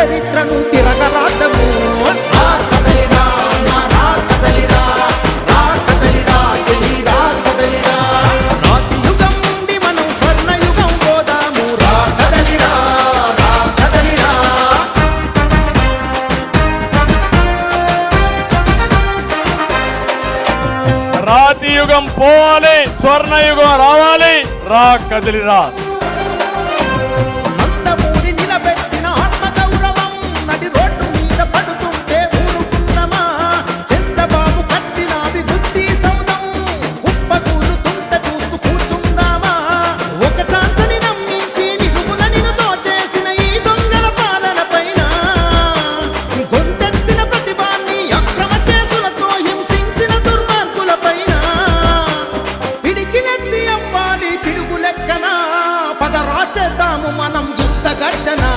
చరిత్రను తిరగరాదము. రాతి పోవాలి స్వర్ణయుగం రావాలి రా కదిలిరా. தர்ச்சனா